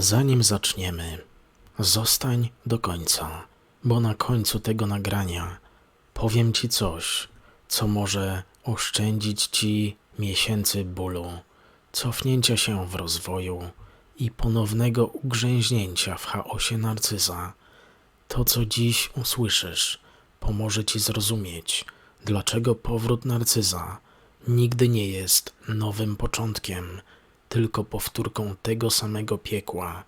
Zanim zaczniemy, zostań do końca, bo na końcu tego nagrania powiem Ci coś, co może oszczędzić Ci miesięcy bólu, cofnięcia się w rozwoju i ponownego ugrzęźnięcia w chaosie narcyza. To, co dziś usłyszysz, pomoże Ci zrozumieć, dlaczego powrót narcyza nigdy nie jest nowym początkiem, tylko powtórką tego samego piekła,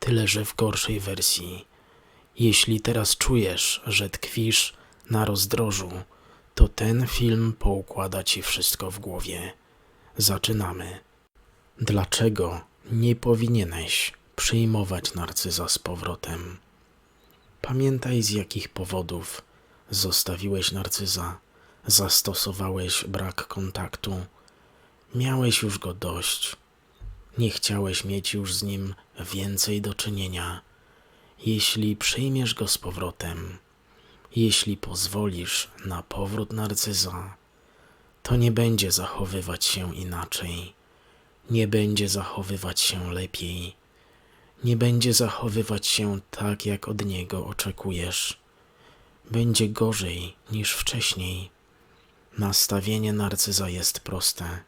tyle że w gorszej wersji. Jeśli teraz czujesz, że tkwisz na rozdrożu, to ten film poukłada Ci wszystko w głowie. Zaczynamy. Dlaczego nie powinieneś przyjmować narcyza z powrotem? Pamiętaj z jakich powodów zostawiłeś narcyza, zastosowałeś brak kontaktu, miałeś już go dość, nie chciałeś mieć już z nim więcej do czynienia. Jeśli przyjmiesz go z powrotem, jeśli pozwolisz na powrót narcyza, to nie będzie zachowywać się inaczej, nie będzie zachowywać się lepiej, nie będzie zachowywać się tak, jak od niego oczekujesz. Będzie gorzej niż wcześniej. Nastawienie narcyza jest proste.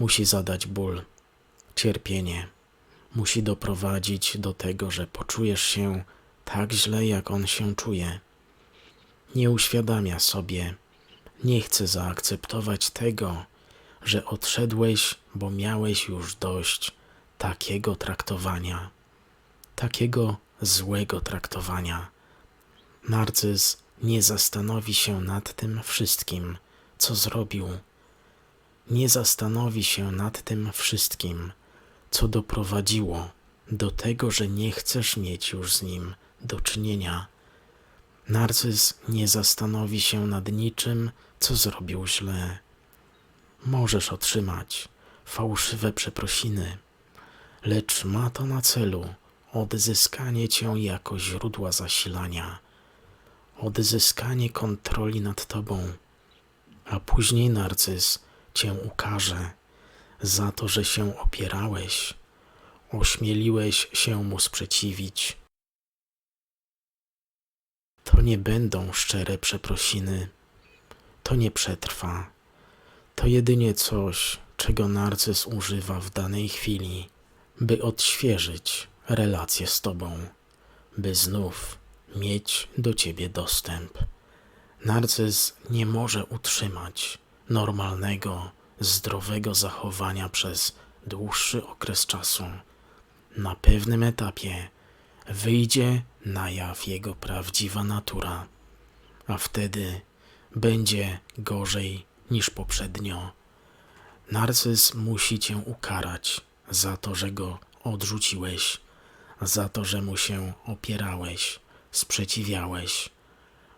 Musi zadać ból, cierpienie. Musi doprowadzić do tego, że poczujesz się tak źle, jak on się czuje. Nie uświadamia sobie, nie chce zaakceptować tego, że odszedłeś, bo miałeś już dość takiego traktowania, takiego złego traktowania. Narcyz nie zastanowi się nad tym wszystkim, co zrobił. Nie zastanowi się nad tym wszystkim, co doprowadziło do tego, że nie chcesz mieć już z nim do czynienia. Narcyz nie zastanowi się nad niczym, co zrobił źle. Możesz otrzymać fałszywe przeprosiny, lecz ma to na celu odzyskanie cię jako źródła zasilania, odzyskanie kontroli nad tobą, a później narcyz cię ukaże za to, że się opierałeś, ośmieliłeś się mu sprzeciwić. To nie będą szczere przeprosiny, to nie przetrwa. To jedynie coś, czego narcyz używa w danej chwili, by odświeżyć relację z tobą, by znów mieć do ciebie dostęp. Narcyz nie może utrzymać normalnego, zdrowego zachowania przez dłuższy okres czasu. Na pewnym etapie wyjdzie na jaw jego prawdziwa natura, a wtedy będzie gorzej niż poprzednio. Narcyz musi cię ukarać za to, że go odrzuciłeś, za to, że mu się opierałeś, sprzeciwiałeś.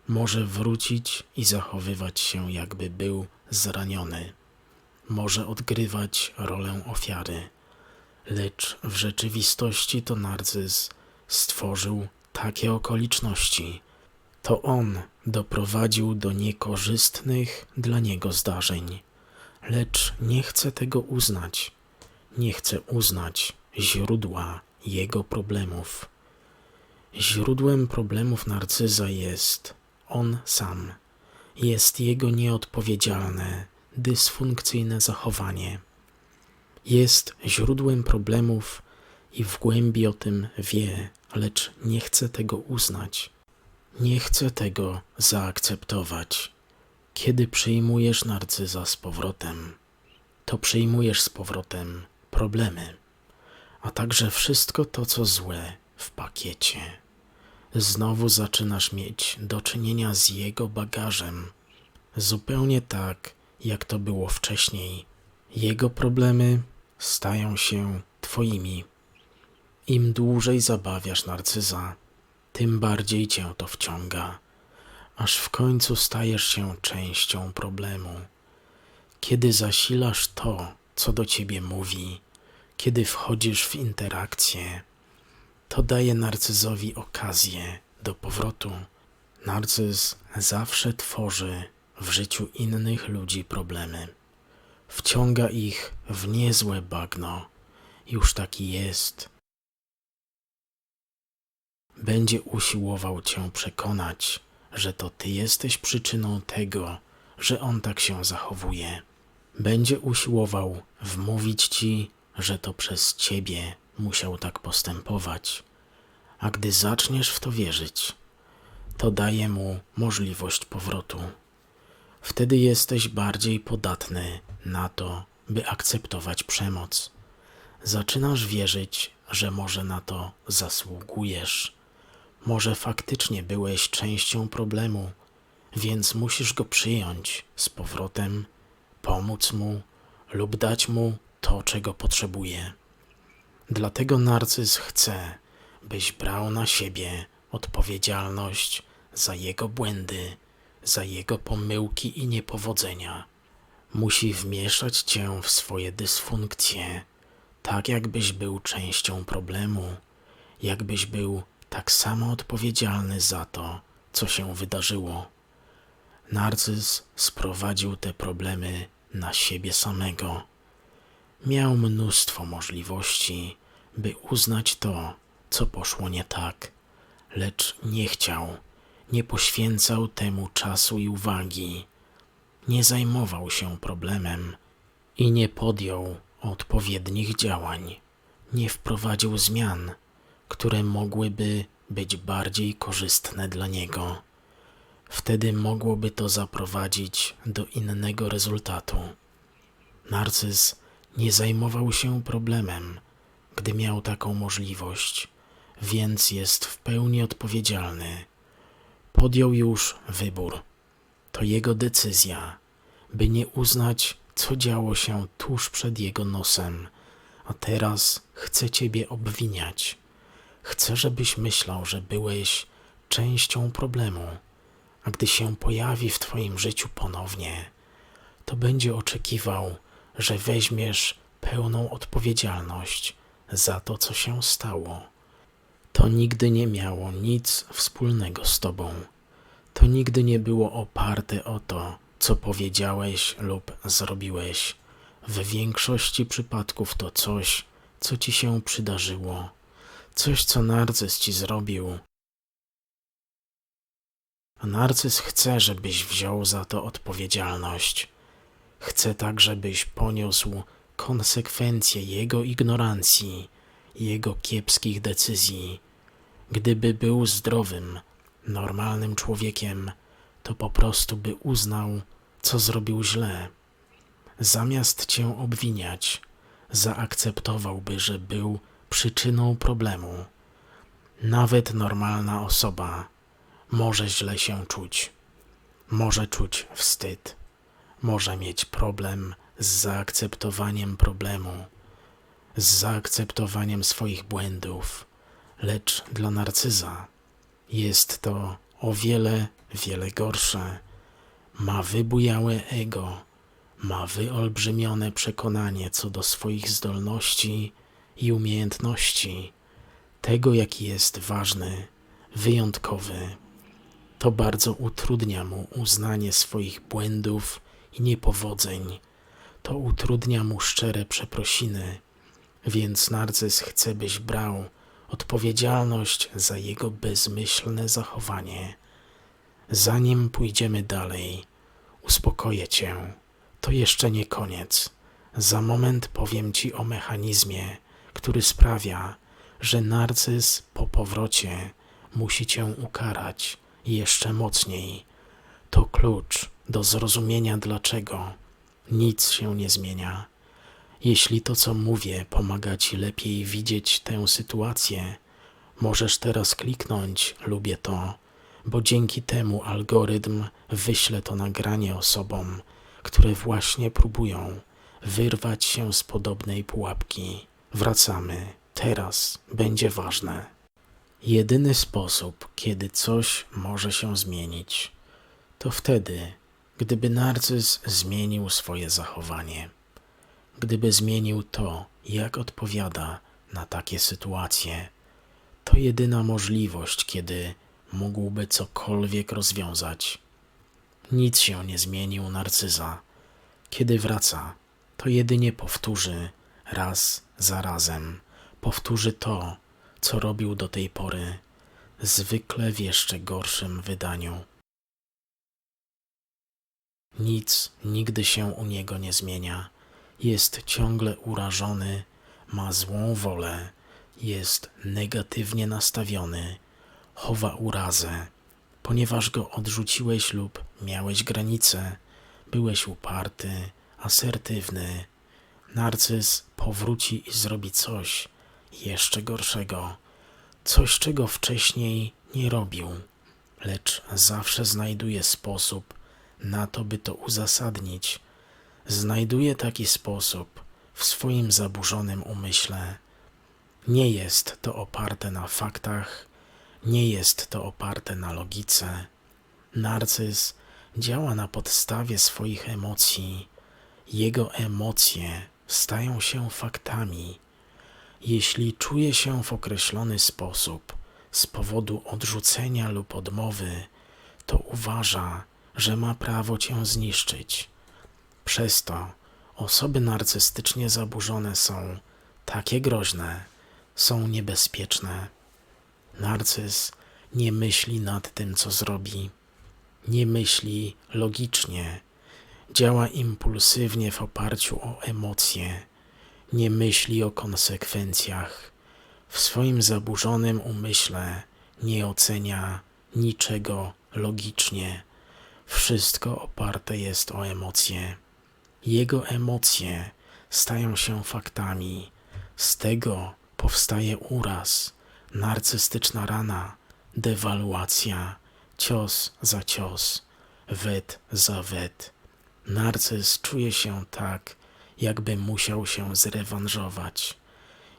Może wrócić i zachowywać się, jakby był zraniony. Może odgrywać rolę ofiary, lecz w rzeczywistości to narcyz stworzył takie okoliczności. To on doprowadził do niekorzystnych dla niego zdarzeń, lecz nie chce tego uznać. Nie chce uznać źródła jego problemów. Źródłem problemów narcyza jest on sam. Jest jego nieodpowiedzialne, dysfunkcyjne zachowanie. Jest źródłem problemów i w głębi o tym wie, lecz nie chce tego uznać. Nie chce tego zaakceptować. Kiedy przyjmujesz narcyza z powrotem, to przyjmujesz z powrotem problemy, a także wszystko to, co złe w pakiecie. Znowu zaczynasz mieć do czynienia z jego bagażem, zupełnie tak, jak to było wcześniej. Jego problemy stają się Twoimi. Im dłużej zabawiasz narcyza, tym bardziej cię to wciąga, aż w końcu stajesz się częścią problemu. Kiedy zasilasz to, co do ciebie mówi, kiedy wchodzisz w interakcję, to daje narcyzowi okazję do powrotu. Narcyz zawsze tworzy w życiu innych ludzi problemy. Wciąga ich w niezłe bagno. Już taki jest. będzie usiłował cię przekonać, że to ty jesteś przyczyną tego, że on tak się zachowuje. Będzie usiłował wmówić ci, że to przez ciebie musiał tak postępować. A gdy zaczniesz w to wierzyć, to daje mu możliwość powrotu. Wtedy jesteś bardziej podatny na to, by akceptować przemoc. Zaczynasz wierzyć, że może na to zasługujesz. Może faktycznie byłeś częścią problemu, więc musisz go przyjąć z powrotem, pomóc mu lub dać mu to, czego potrzebuje. Dlatego narcyz chce, byś brał na siebie odpowiedzialność za jego błędy, za jego pomyłki i niepowodzenia. Musi wmieszać cię w swoje dysfunkcje, tak jakbyś był częścią problemu, jakbyś był tak samo odpowiedzialny za to, co się wydarzyło. Narcyz sprowadził te problemy na siebie samego. Miał mnóstwo możliwości, by uznać to, co poszło nie tak, lecz nie chciał, nie poświęcał temu czasu i uwagi, nie zajmował się problemem i nie podjął odpowiednich działań, nie wprowadził zmian, które mogłyby być bardziej korzystne dla niego. Wtedy mogłoby to zaprowadzić do innego rezultatu. Narcyz nie zajmował się problemem, gdy miał taką możliwość, więc jest w pełni odpowiedzialny. Podjął już wybór. To jego decyzja, by nie uznać, co działo się tuż przed jego nosem, a teraz chce ciebie obwiniać. Chce, żebyś myślał, że byłeś częścią problemu, a gdy się pojawi w twoim życiu ponownie, to będzie oczekiwał, że weźmiesz pełną odpowiedzialność za to, co się stało. To nigdy nie miało nic wspólnego z tobą. To nigdy nie było oparte o to, co powiedziałeś lub zrobiłeś. W większości przypadków to coś, co ci się przydarzyło, coś, co narcyz ci zrobił. Narcyz chce, żebyś wziął za to odpowiedzialność. Chce tak, żebyś poniósł konsekwencje jego ignorancji, jego kiepskich decyzji. Gdyby był zdrowym, normalnym człowiekiem, to po prostu by uznał, co zrobił źle. Zamiast cię obwiniać, zaakceptowałby, że był przyczyną problemu. Nawet normalna osoba może źle się czuć, może czuć wstyd, może mieć problem z zaakceptowaniem problemu, z zaakceptowaniem swoich błędów, lecz dla narcyza jest to o wiele, wiele gorsze. Ma wybujałe ego, ma wyolbrzymione przekonanie co do swoich zdolności i umiejętności, tego jaki jest ważny, wyjątkowy. To bardzo utrudnia mu uznanie swoich błędów i niepowodzeń. To utrudnia mu szczere przeprosiny, więc narcyz chce, byś brał odpowiedzialność za jego bezmyślne zachowanie. Zanim pójdziemy dalej, uspokoję cię. To jeszcze nie koniec. Za moment powiem ci o mechanizmie, który sprawia, że narcyz po powrocie musi cię ukarać jeszcze mocniej. To klucz do zrozumienia, dlaczego nic się nie zmienia. Jeśli to, co mówię, pomaga ci lepiej widzieć tę sytuację, możesz teraz kliknąć Lubię to, bo dzięki temu algorytm wyśle to nagranie osobom, które właśnie próbują wyrwać się z podobnej pułapki. Wracamy. Teraz będzie ważne. Jedyny sposób, kiedy coś może się zmienić, to wtedy, gdyby narcyz zmienił swoje zachowanie gdyby zmienił to, jak odpowiada na takie sytuacje. To jedyna możliwość, kiedy mógłby cokolwiek rozwiązać. Nic się nie zmienił narcyza. Kiedy wraca, to jedynie powtórzy raz za razem. Powtórzy to, co robił do tej pory. zwykle w jeszcze gorszym wydaniu. Nic nigdy się u niego nie zmienia. Jest ciągle urażony, ma złą wolę, jest negatywnie nastawiony, chowa urazę, ponieważ go odrzuciłeś lub miałeś granice, byłeś uparty, asertywny. Narcyz powróci i zrobi coś jeszcze gorszego, coś czego wcześniej nie robił, lecz zawsze znajduje sposób na to, by to uzasadnić. Znajduje taki sposób w swoim zaburzonym umyśle. Nie jest to oparte na faktach, nie jest to oparte na logice. Narcyz działa na podstawie swoich emocji. Jego emocje stają się faktami. Jeśli czuje się w określony sposób z powodu odrzucenia lub odmowy, to uważa, że ma prawo cię zniszczyć. Przez to osoby narcystycznie zaburzone są takie groźne, są niebezpieczne. Narcyz nie myśli nad tym, co zrobi, nie myśli logicznie, działa impulsywnie w oparciu o emocje, nie myśli o konsekwencjach. W swoim zaburzonym umyśle nie ocenia niczego logicznie. Wszystko oparte jest o emocje. Jego emocje stają się faktami. Z tego powstaje uraz, narcystyczna rana, dewaluacja, cios za cios, wet za wet. Narcyz czuje się tak, jakby musiał się zrewanżować.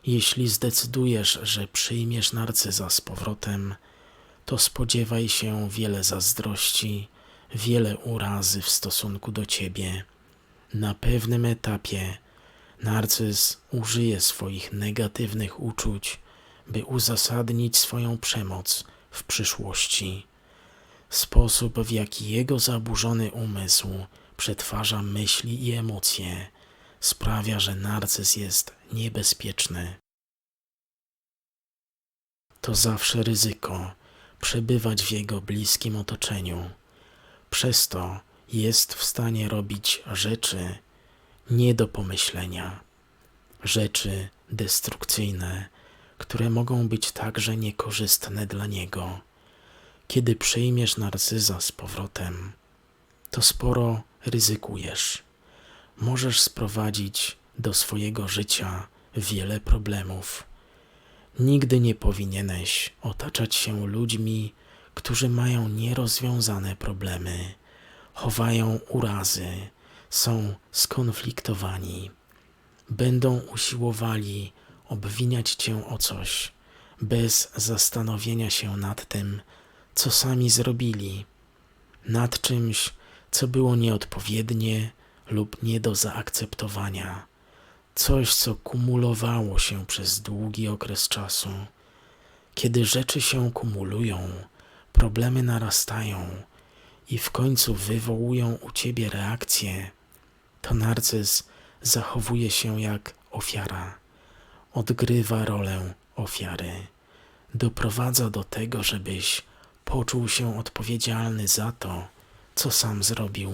Jeśli zdecydujesz, że przyjmiesz narcyza z powrotem, to spodziewaj się wiele zazdrości, wiele urazy w stosunku do ciebie. Na pewnym etapie narcyz użyje swoich negatywnych uczuć, by uzasadnić swoją przemoc w przyszłości. Sposób, w jaki jego zaburzony umysł przetwarza myśli i emocje, sprawia, że narcyz jest niebezpieczny. To zawsze ryzyko przebywać w jego bliskim otoczeniu. Przez to jest w stanie robić rzeczy nie do pomyślenia, rzeczy destrukcyjne, które mogą być także niekorzystne dla niego. Kiedy przyjmiesz narcyza z powrotem, to sporo ryzykujesz. Możesz sprowadzić do swojego życia wiele problemów. Nigdy nie powinieneś otaczać się ludźmi, którzy mają nierozwiązane problemy, chowają urazy, są skonfliktowani. Będą usiłowali obwiniać cię o coś, bez zastanowienia się nad tym, co sami zrobili, nad czymś, co było nieodpowiednie lub nie do zaakceptowania, coś, co kumulowało się przez długi okres czasu. Kiedy rzeczy się kumulują, problemy narastają i w końcu wywołują u ciebie reakcję, to narcyz zachowuje się jak ofiara, odgrywa rolę ofiary, doprowadza do tego, żebyś poczuł się odpowiedzialny za to, co sam zrobił.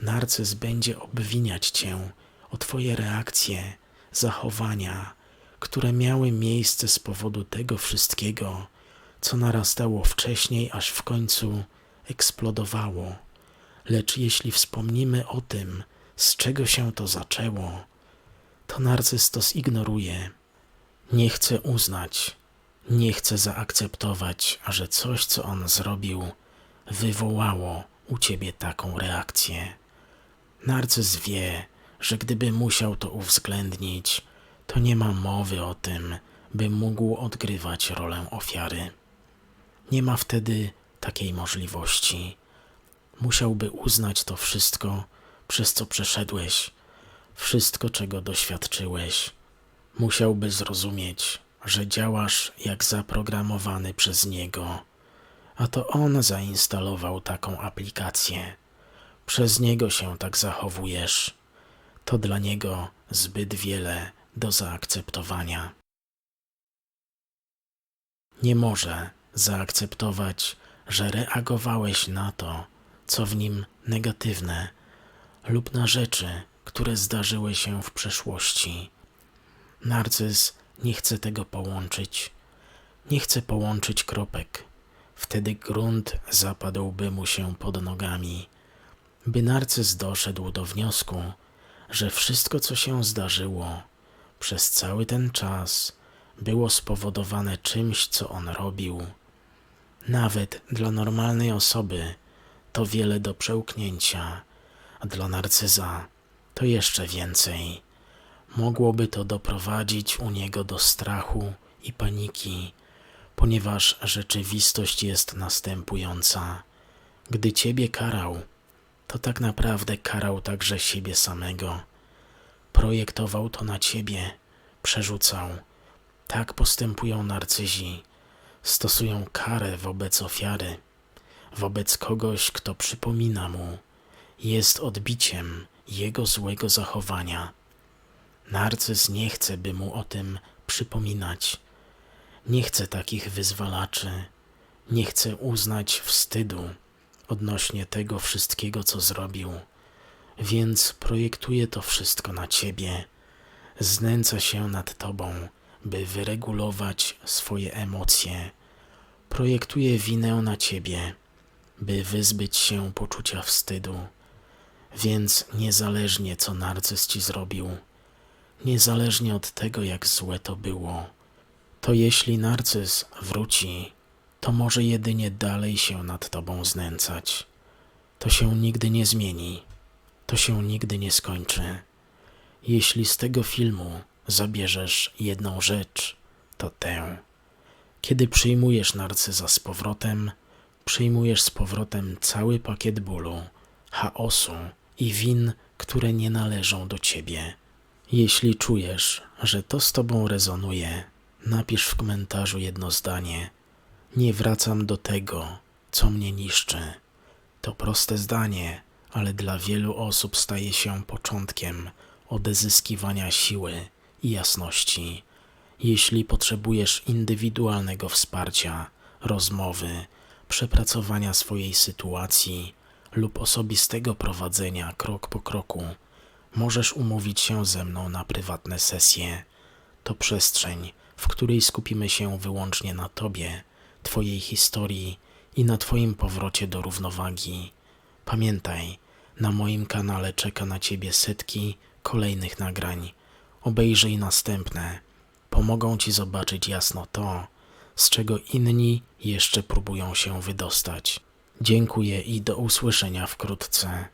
Narcyz będzie obwiniać cię o twoje reakcje, zachowania, które miały miejsce z powodu tego wszystkiego, co narastało wcześniej, aż w końcu eksplodowało. Lecz jeśli wspomnimy o tym, z czego się to zaczęło, to narcyz to zignoruje. Nie chce uznać, nie chce zaakceptować, że coś, co on zrobił, wywołało u ciebie taką reakcję. Narcyz wie, że gdyby musiał to uwzględnić, to nie ma mowy o tym, by mógł odgrywać rolę ofiary. Nie ma wtedy takiej możliwości. Musiałby uznać to wszystko, przez co przeszedłeś, wszystko, czego doświadczyłeś. Musiałby zrozumieć, że działasz jak zaprogramowany przez niego, a to on zainstalował taką aplikację. Przez niego się tak zachowujesz. To dla niego zbyt wiele do zaakceptowania. Nie może zaakceptować, że reagowałeś na to, co w nim negatywne, lub na rzeczy, które zdarzyły się w przeszłości. Narcyz nie chce tego połączyć. Nie chce połączyć kropek. Wtedy grunt zapadłby mu się pod nogami. By narcyz doszedł do wniosku, że wszystko, co się zdarzyło przez cały ten czas, było spowodowane czymś, co on robił. Nawet dla normalnej osoby to wiele do przełknięcia, a dla narcyza to jeszcze więcej. Mogłoby to doprowadzić u niego do strachu i paniki, ponieważ rzeczywistość jest następująca. Gdy ciebie karał, to tak naprawdę karał także siebie samego. Projektował to na ciebie, przerzucał. Tak postępują narcyzi. Stosują karę wobec ofiary, wobec kogoś, kto przypomina mu, jest odbiciem jego złego zachowania. Narcyz nie chce, by mu o tym przypominać. Nie chce takich wyzwalaczy. Nie chce uznać wstydu odnośnie tego wszystkiego, co zrobił. Więc projektuje to wszystko na ciebie. Znęca się nad tobą, by wyregulować swoje emocje. Projektuje winę na ciebie, by wyzbyć się poczucia wstydu. Więc niezależnie co narcyz ci zrobił, niezależnie od tego, jak złe to było, to jeśli narcyz wróci, to może jedynie dalej się nad tobą znęcać. To się nigdy nie zmieni, to się nigdy nie skończy. Jeśli z tego filmu zabierzesz jedną rzecz, to tę. Kiedy przyjmujesz narcyza z powrotem, przyjmujesz z powrotem cały pakiet bólu, chaosu i win, które nie należą do ciebie. Jeśli czujesz, że to z tobą rezonuje, napisz w komentarzu jedno zdanie. Nie wracam do tego, co mnie niszczy. To proste zdanie, ale dla wielu osób staje się początkiem odezyskiwania siły i jasności. Jeśli potrzebujesz indywidualnego wsparcia, rozmowy, przepracowania swojej sytuacji lub osobistego prowadzenia krok po kroku, możesz umówić się ze mną na prywatne sesje. To przestrzeń, w której skupimy się wyłącznie na Tobie, Twojej historii i na Twoim powrocie do równowagi. Pamiętaj, na moim kanale czeka na Ciebie setki kolejnych nagrań. Obejrzyj następne. Pomogą Ci zobaczyć jasno to, z czego inni jeszcze próbują się wydostać. Dziękuję i do usłyszenia wkrótce.